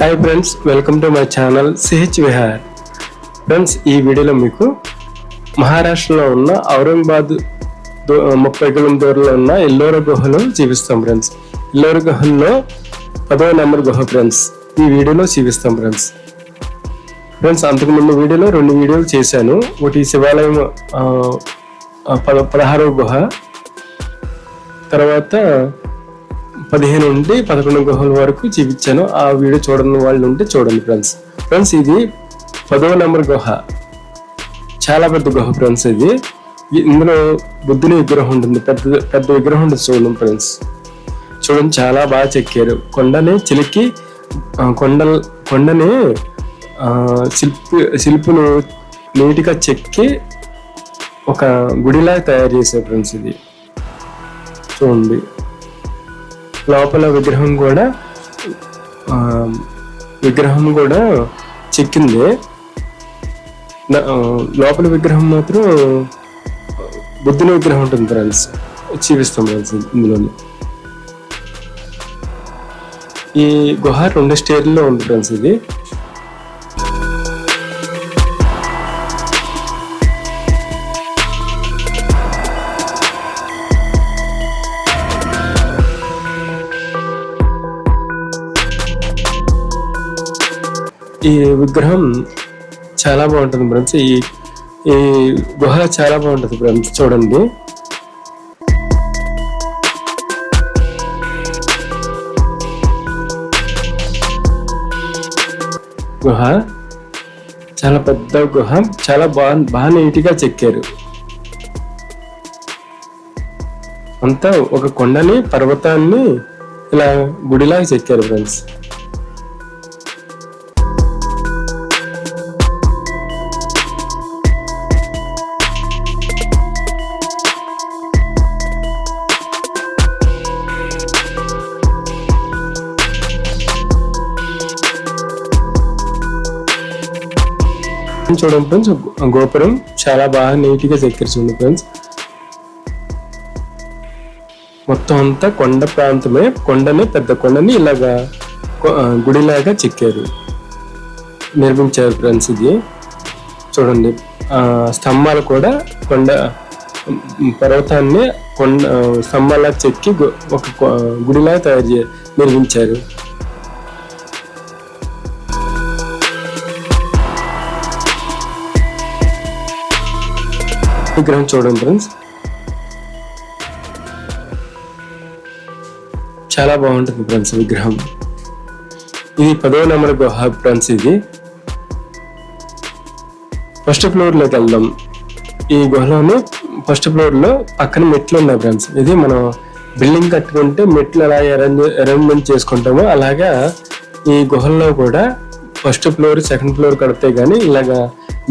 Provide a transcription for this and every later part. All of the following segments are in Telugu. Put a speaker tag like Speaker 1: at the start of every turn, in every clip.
Speaker 1: hi friends welcome to my channel CH Vihar friends ఈ వీడియోలో మీకు మహారాష్ట్రలో ఉన్న ఔరంగాబాద్ ముప్పై కిలోమీటర్ దూరంలో ఉన్న ఎల్లోర గుహలో చూపిస్తాం ఫ్రెండ్స్ ఎల్లోర గుహల్లో పదవ నెంబర్ గుహ ఫ్రెండ్స్ ఈ వీడియోలో చూపిస్తాం ఫ్రెండ్స్ ఫ్రెండ్స్ అంతకుముందు వీడియోలో రెండు వీడియోలు చేశాను ఒకటి శివాలయం పద పదహారవ గుహ తర్వాత పదిహేను నుండి పదకొండు గుహల వరకు చూపించాను ఆ వీడియో చూడని వాళ్ళు ఉంటే చూడండి ఫ్రెండ్స్ ఫ్రెండ్స్ ఇది పదవ నెంబర్ గుహ చాలా పెద్ద గుహ ఫ్రెండ్స్ ఇది ఇందులో బుద్ధుని విగ్రహం ఉంటుంది పెద్ద పెద్ద విగ్రహం ఉంటుంది చూడండి ఫ్రెండ్స్ చూడండి చాలా బాగా చెక్కారు కొండని చిలికి కొండ కొండని శిల్పి శిల్పును నీట్గా చెక్కి ఒక గుడిలా తయారు చేశారు ఫ్రెండ్స్ ఇది చూడండి లోపల విగ్రహం కూడా విగ్రహం కూడా చిక్కింది లోపల విగ్రహం మాత్రం బుద్ధుని విగ్రహం ఉంటుంది ఫ్రెండ్స్ చీవిస్తాం ఫ్రెండ్స్ ఇందులో ఈ గుహ రెండు స్టేర్లో ఉంది ఫ్రెండ్స్ ఇది ఈ విగ్రహం చాలా బాగుంటుంది ఫ్రెండ్స్ ఈ ఈ గుహ చాలా బాగుంటుంది ఫ్రెండ్స్ చూడండి గుహ చాలా పెద్ద గుహ చాలా బా బాగా నీట్గా చెక్కారు అంతా ఒక కొండని పర్వతాన్ని ఇలా గుడిలాగా చెక్కారు ఫ్రెండ్స్ చూడండి ఫ్రెండ్స్ గోపురం చాలా బాగా నీట్ నీట్గా చూడండి ఫ్రెండ్స్ మొత్తం అంతా కొండ ప్రాంతమే కొండని పెద్ద కొండని ఇలాగా గుడిలాగా చెక్కారు నిర్మించారు ఫ్రెండ్స్ ఇది చూడండి స్తంభాలు కూడా కొండ పర్వతాన్ని కొండ స్తంభాలా చెక్కి ఒక గుడిలా తయారు చే నిర్మించారు విగ్రహం చూడండి ఫ్రెండ్స్ చాలా బాగుంటుంది ఫ్రెండ్స్ విగ్రహం ఇది పదో నెంబర్ గుహ ఫ్రెండ్స్ ఇది ఫస్ట్ ఫ్లోర్లోకి వెళ్దాం ఈ గుహలోని ఫస్ట్ ఫ్లోర్లో పక్కన మెట్లు ఉన్నాయి ఫ్రెండ్స్ ఇది మనం బిల్డింగ్ కట్టుకుంటే మెట్లు ఎలా అరేంజ్ అరేంజ్మెంట్ చేసుకుంటామో అలాగా ఈ గుహల్లో కూడా ఫస్ట్ ఫ్లోర్ సెకండ్ ఫ్లోర్ కడితే కానీ ఇలాగా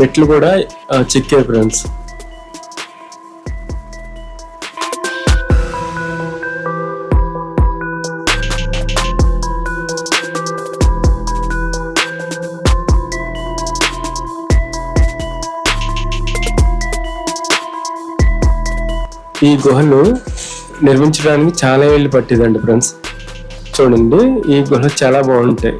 Speaker 1: మెట్లు కూడా చిక్కే ఫ్రెండ్స్ ఈ గుహను నిర్మించడానికి చాలా ఏళ్ళు పట్టిందండి ఫ్రెండ్స్ చూడండి ఈ గుహ చాలా బాగుంటాయి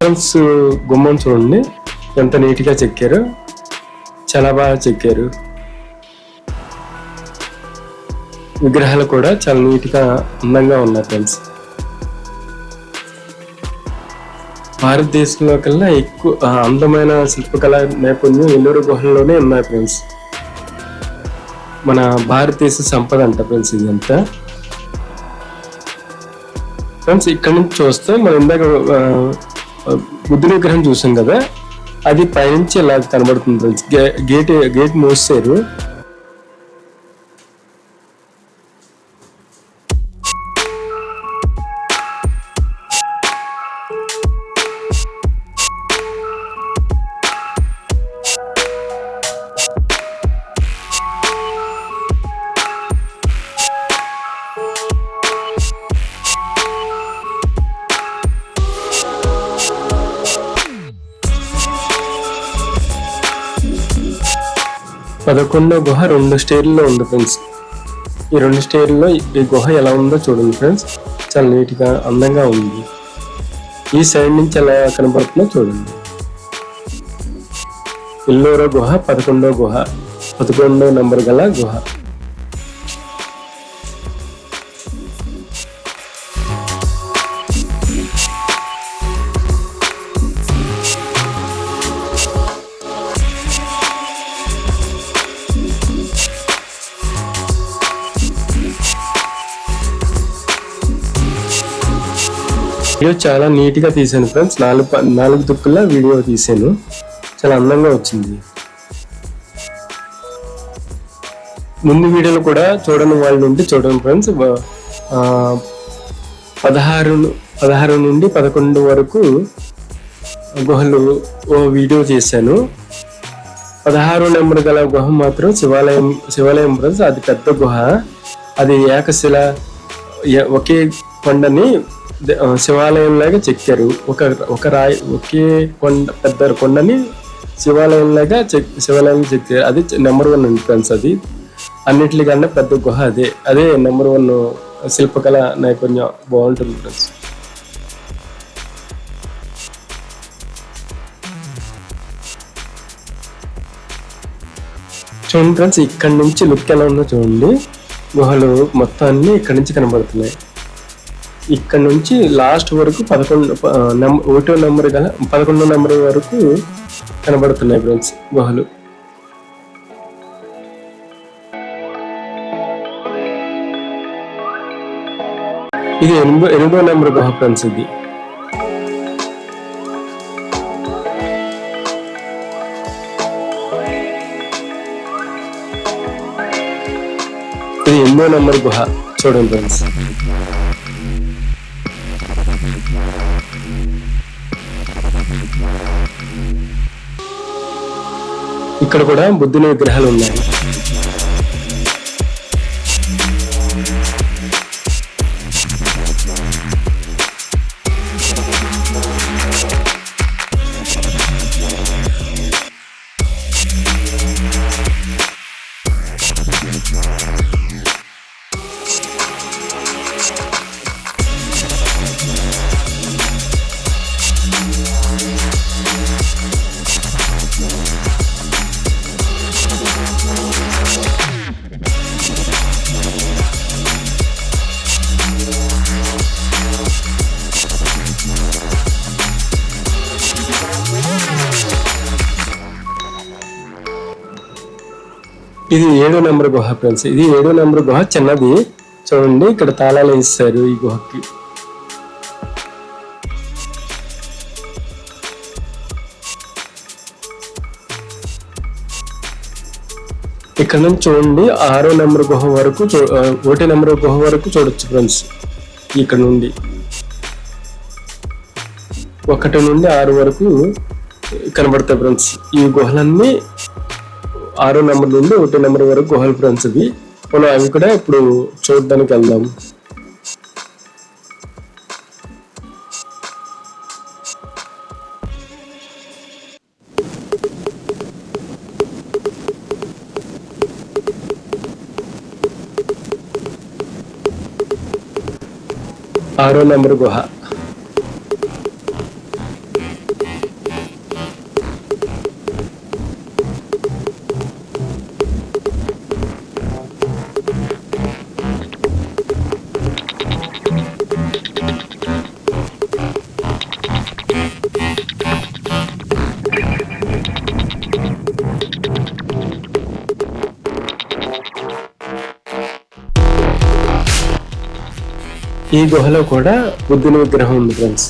Speaker 1: ఫ్రెండ్స్ గుమ్మం చూడండి ఎంత నీట్గా చెక్కారు చాలా బాగా చెక్కారు విగ్రహాలు కూడా చాలా నీట్గా అందంగా ఉన్నాయి ఫ్రెండ్స్ భారతదేశంలో కల్లా ఎక్కువ అందమైన శిల్పకళ నైపుణ్యం ఎల్లూరు గుహల్లోనే ఉన్నాయి ఫ్రెండ్స్ మన భారతదేశ సంపద అంట ఫ్రెండ్స్ ఇదంతా ఫ్రెండ్స్ ఇక్కడ నుంచి చూస్తే మనం ఇందాక బుద్ధుని విగ్రహం చూసాం కదా అది పైనుంచి ఇలా కనబడుతుంది ఫ్రెండ్స్ గేట్ గేట్ మూసారు పదకొండో గుహ రెండు స్టేర్లో ఉంది ఫ్రెండ్స్ ఈ రెండు స్టేర్లో ఈ గుహ ఎలా ఉందో చూడండి ఫ్రెండ్స్ చాలా నీట్గా అందంగా ఉంది ఈ సైడ్ నుంచి ఎలా కనబడుతుందో చూడండి ఎల్లోరో గుహ పదకొండో గుహ పదకొండో నంబర్ గల గుహ వీడియో చాలా నీట్గా తీసాను ఫ్రెండ్స్ నాలుగు నాలుగు దుక్కుల వీడియో తీసాను చాలా అందంగా వచ్చింది ముందు వీడియోలు కూడా చూడని వాళ్ళు ఉంటే చూడండి ఫ్రెండ్స్ పదహారు పదహారు నుండి పదకొండు వరకు గుహలు ఓ వీడియో చేశాను పదహారు నెంబర్ గల గుహ మాత్రం శివాలయం శివాలయం ఫ్రెండ్స్ అది పెద్ద గుహ అది ఏకశిల ఒకే కొండని శివాలయం లాగా చెక్కారు ఒక ఒక రాయి ఒకే కొండ పెద్ద కొండని లాగా చెక్ శివాలయం చెక్కారు అది నెంబర్ వన్ ఫ్రెండ్స్ అది అన్నిటికన్నా పెద్ద గుహ అదే అదే నెంబర్ వన్ శిల్పకళ నైపుణ్యం బాగుంటుంది ఫ్రెండ్స్ చూడండి ఫ్రెండ్స్ ఇక్కడ నుంచి లుక్ ఎలా ఉందో చూడండి గుహలు మొత్తాన్ని ఇక్కడ నుంచి కనబడుతున్నాయి ఇక్కడ నుంచి లాస్ట్ వరకు పదకొండు ఒకటో నెంబర్ గల పదకొండో నెంబర్ వరకు కనబడుతున్నాయి ఫ్రెండ్స్ గుహలు ఇది ఎనిమిదో ఎనిమిదో నెంబర్ గుహ ఫ్రెండ్స్ ఇది ఇది ఎనిమిదో నెంబర్ గుహ చూడండి ఫ్రెండ్స్ ఇక్కడ కూడా బుద్ధుని విగ్రహాలు ఉన్నాయి ఇది ఏడో నెంబర్ గుహ ఫ్రెండ్స్ ఇది ఏడో నెంబర్ గుహ చిన్నది చూడండి ఇక్కడ తాళాలు వేస్తారు ఈ గుహకి ఇక్కడ నుంచి చూడండి ఆరో నెంబర్ గుహ వరకు ఒకటి నెంబర్ గుహ వరకు చూడొచ్చు ఫ్రెండ్స్ ఇక్కడ నుండి ఒకటి నుండి ఆరు వరకు కనబడతాయి ఫ్రెండ్స్ ఈ గుహలన్నీ ఆరో నెంబర్ నుండి ఒకటో నెంబర్ వరకు గుహల్ ఫ్రెండ్స్ ఇది మనం అవి కూడా ఇప్పుడు చూడడానికి వెళ్దాం ఆరో నెంబర్ గుహ ఈ గుహలో కూడా బుద్ధుని విగ్రహం ఉంది ఫ్రెండ్స్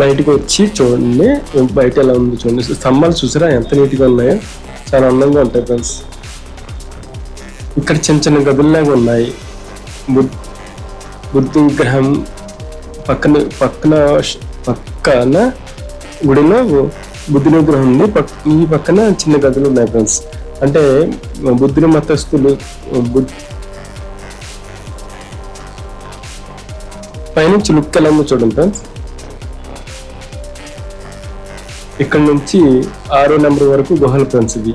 Speaker 1: బయటకు వచ్చి చూడండి బయట ఎలా ఉంది చూడండి స్తంభాలు చూసారా ఎంత నీట్గా ఉన్నాయో చాలా అందంగా ఉంటాయి ఫ్రెండ్స్ ఇక్కడ చిన్న చిన్న గదుల్లాగా ఉన్నాయి బుద్ధ విగ్రహం పక్కన పక్కన పక్కన గుడిలో బుద్ధుని విగ్రహం ఉంది ఈ పక్కన చిన్న గదులు ఉన్నాయి ఫ్రెండ్స్ అంటే బుద్ధుని మతస్థులు పైనుంచి లుక్ ఎలా ఉందో చూడండి ఫ్రెండ్స్ ఇక్కడ నుంచి ఆరో నెంబర్ వరకు గుహల ఫ్రెండ్స్ కనబడేది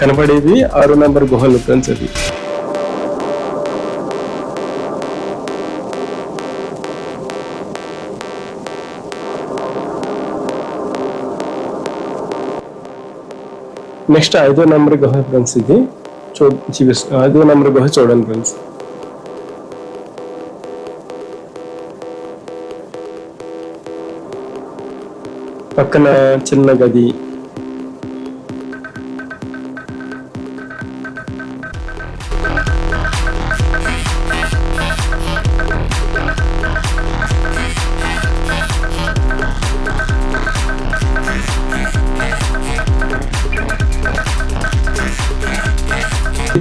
Speaker 1: కనపడేది ఆరో నెంబర్ గుహల ఫ్రెండ్స్ నెక్స్ట్ ఐదో నెంబర్ గుహ ఫ్రెండ్స్ ఇది చూ చూపిస్తాను ఐదో నెంబర్ గుహ చూడండి ఫ్రెండ్స్ పక్కన చిన్న గది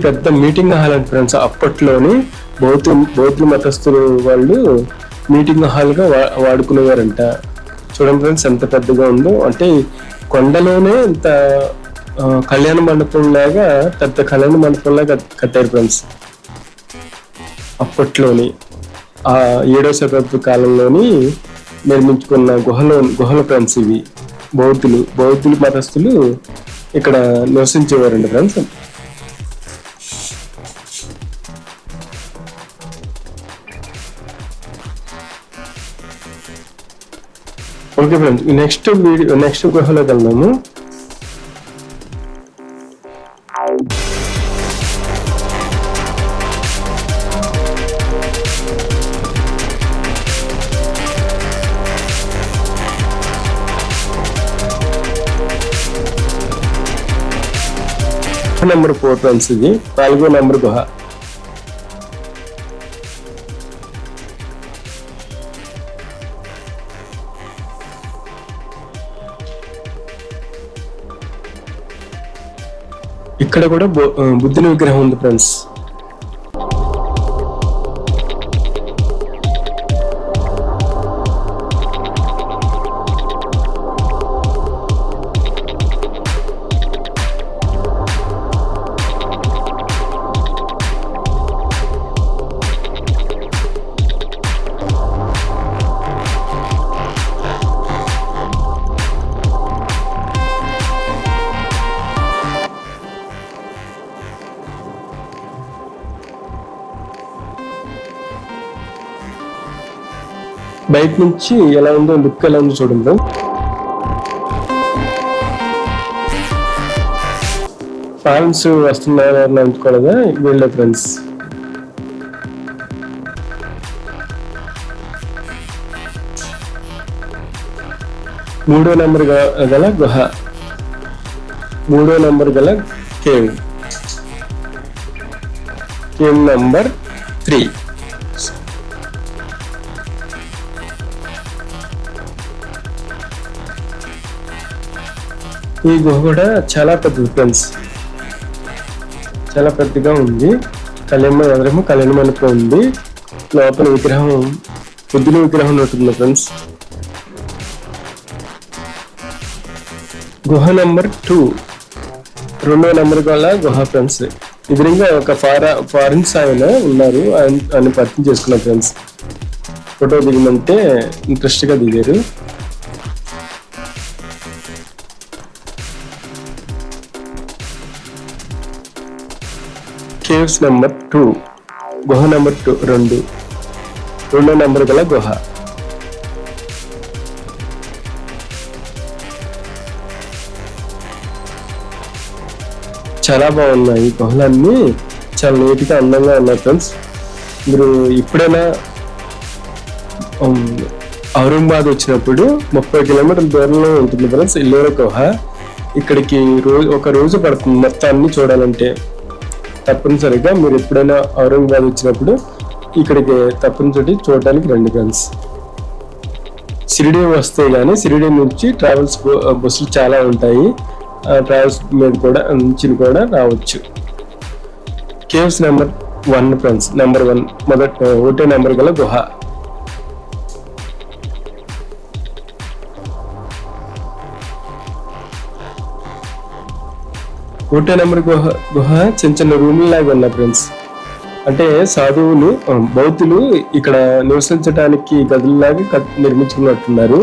Speaker 1: పెద్ద మీటింగ్ హాల్ అండి ఫ్రెండ్స్ అప్పట్లోని బౌద్ధ బౌద్ధ మతస్థులు వాళ్ళు మీటింగ్ హాల్గా గా వాడుకునేవారంట చూడండి ఫ్రెండ్స్ ఎంత పెద్దగా ఉందో అంటే కొండలోనే ఇంత కళ్యాణ మండపం లాగా పెద్ద కళ్యాణ మండపం లాగా కట్టారు ఫ్రెండ్స్ అప్పట్లోని ఆ ఏడో శతాబ్ద కాలంలోని నిర్మించుకున్న గుహలో గుహల ఫ్రెండ్స్ ఇవి బౌద్ధులు బౌద్ధులు మతస్థులు ఇక్కడ నివసించేవారండి friends okay friends next video next గుహలోకి వెళ్దాము నెంబర్ ఫోర్ ఫ్రెండ్స్ ఇది నాలుగో నెంబర్ గుహ ఇక్కడ కూడా బుద్ధుని విగ్రహం ఉంది ఫ్రెండ్స్ బయట నుంచి ఎలా ఉందో లుక్ ఎలా ఉందో చూడండి ఫ్యాన్స్ వస్తున్నారని అనుకోలేదా వీళ్ళ ఫ్రెండ్స్ మూడో నెంబర్ గల గుహ మూడో నెంబర్ గల కేవ్ కేవ్ నెంబర్ త్రీ ఈ గుహ కూడా చాలా పెద్దది ఫ్రెండ్స్ చాలా పెద్దగా ఉంది కళ్యాణ మందిరము కళ్యాణ మండపం ఉంది లోపల విగ్రహం పొద్దున విగ్రహం ఉంటుంది ఫ్రెండ్స్ గుహ నెంబర్ టూ రెండో నెంబర్ గల గుహ ఫ్రెండ్స్ ఎదురుగా ఒక ఫార ఫారిన్స్ ఆయన ఉన్నారు ఆయన ఆయన పరిచయం చేసుకున్నారు ఫ్రెండ్స్ ఫోటో దిగమంటే ఇంట్రెస్ట్గా దిగారు కేవ్స్ నెంబర్ టూ గుహ నెంబర్ టూ రెండు రెండో నెంబర్ గల గుహ చాలా బాగున్నాయి ఈ గుహలన్నీ చాలా నీట్గా అందంగా ఉన్నాయి ఫ్రెండ్స్ మీరు ఇప్పుడైనా ఔరంగాబాద్ వచ్చినప్పుడు ముప్పై కిలోమీటర్ల దూరంలో ఉంటుంది ఫ్రెండ్స్ ఇల్లేరు గుహ ఇక్కడికి రోజు ఒక రోజు పడుతుంది మొత్తాన్ని చూడాలంటే తప్పనిసరిగా మీరు ఎప్పుడైనా ఔరంగాబాద్ వచ్చినప్పుడు ఇక్కడికి తప్పనిసరి చూడటానికి రండి ఫ్రెండ్స్ షిరిడి వస్తే కానీ షిరిడి నుంచి ట్రావెల్స్ బస్సులు చాలా ఉంటాయి ట్రావెల్స్ మీద కూడా నుంచి కూడా రావచ్చు caves number one friends number one మొదట ఒకటే నెంబర్ గల గుహ కోట నెంబర్ గుహ గుహ చిన్న చిన్న రూమ్ల లాగా ఉన్నాయి ఫ్రెండ్స్ అంటే సాధువులు బౌద్ధులు ఇక్కడ నివసించడానికి గదుల్లాగా కట్ నిర్మించుకున్నట్టున్నారు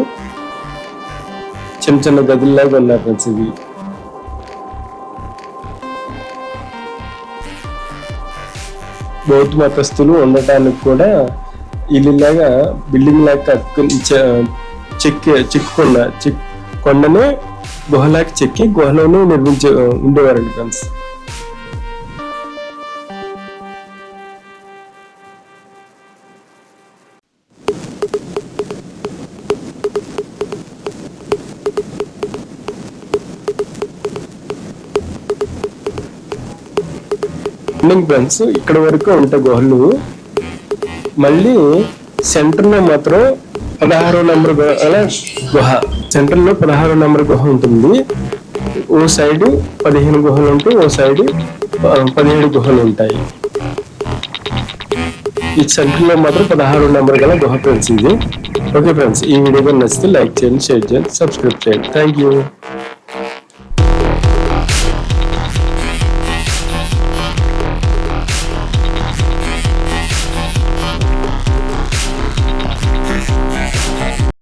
Speaker 1: చిన్న చిన్న గదుల్లాగా ఉన్నాయి ఫ్రెండ్స్ ఇవి బౌద్ధ మతస్థులు ఉండటానికి కూడా ఇల్లులాగా బిల్డింగ్ లాగా చెక్ చిక్కు కొండ చిక్ కొండను గుహలాకి చెక్కి గుహలోనే నిర్మించే ఉండేవారండి ఫ్రెండ్స్ ఫ్రెండ్స్ ఇక్కడ వరకు ఉంటాయి గుహలు మళ్ళీ లో మాత్రం పదహారో నెంబర్ గుహ లో పదహారు నెంబర్ గుహ ఉంటుంది ఓ సైడ్ పదిహేను గుహలు ఉంటే ఓ సైడ్ పదిహేడు గుహలు ఉంటాయి ఈ లో మాత్రం పదహారు నెంబర్ గల గుహ ఫ్రెండ్స్ ఇది ఓకే ఫ్రెండ్స్ ఈ వీడియో నచ్చితే లైక్ చేయండి షేర్ చేయండి సబ్స్క్రైబ్ చేయండి థ్యాంక్ యూ